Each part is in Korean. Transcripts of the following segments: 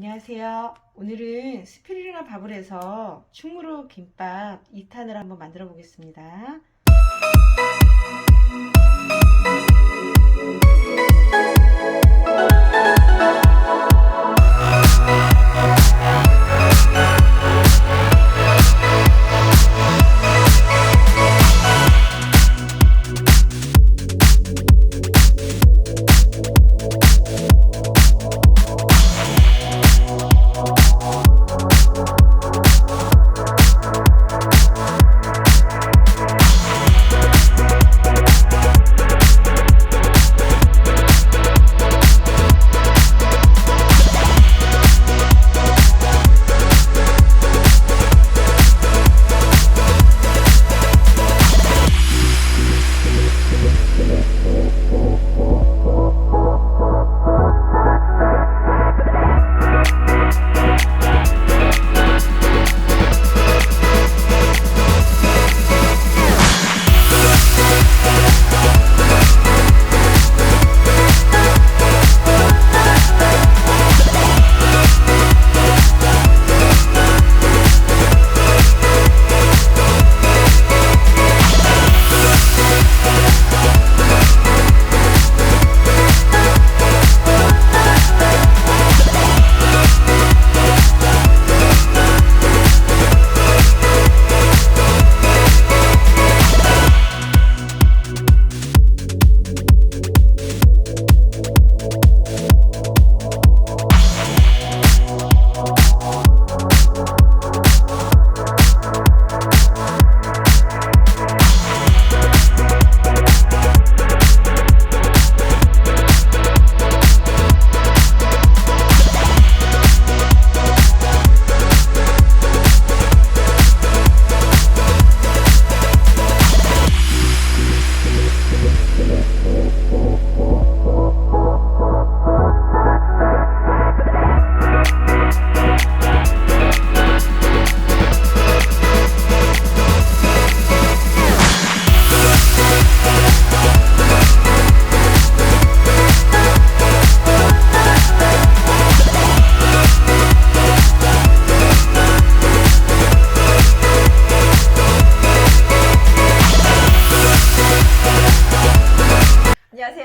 안녕하세요. 오늘은 스피루리나 밥을 해서 충무로 김밥 2탄을 한번 만들어 보겠습니다.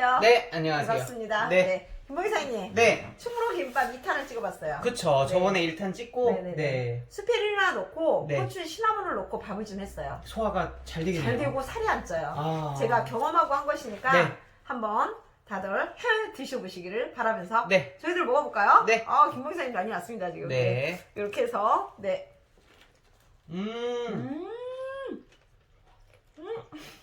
안녕하세요. 네, 안녕하세요. 반갑습니다. 네. 네. 김봉희 사장님. 네, 충무로 김밥 2탄을 찍어봤어요. 그쵸. 네. 저번에 1탄 찍고, 네네네. 네. 스피루리나 넣고 네. 고추 시나몬을 넣고 밥을 좀 했어요. 소화가 잘 되겠네요. 잘 되고 살이 안 쪄요. 아. 제가 경험하고 한 것이니까 네. 한번 다들 해 드셔보시기를 바라면서 네. 저희들 먹어볼까요? 네. 아 김봉희 사장님 많이 왔습니다 지금. 네. 이렇게 해서 네. 음. 음. 하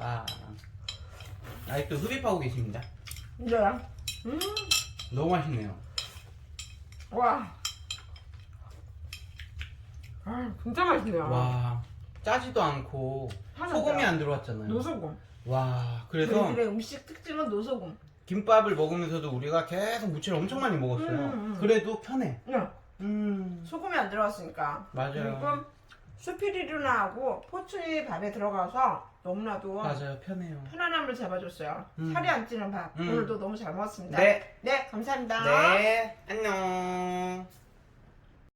아. 아직도 흡입하고 계십니다. 이제요. 음. 너무 맛있네요. 와. 아 진짜 맛있네요. 와. 짜지도 않고 소금이 안- 안 들어왔잖아요. 노소금. 와, 그래서 저희들의 음식 특징은 노소금. 김밥을 먹으면서도 우리가 계속 무채를 엄청 많이 먹었어요. 음, 음. 그래도 편해. 응. 음, 소금이 안 들어갔으니까. 맞아요. 그리고 스피리루나하고 포춘이 밥에 들어가서 너무나도 맞아요. 편해요. 편안함을 잡아줬어요. 음. 살이 안 찌는 밥. 음. 오늘도 너무 잘 먹었습니다. 네. 네, 감사합니다. 네, 안녕.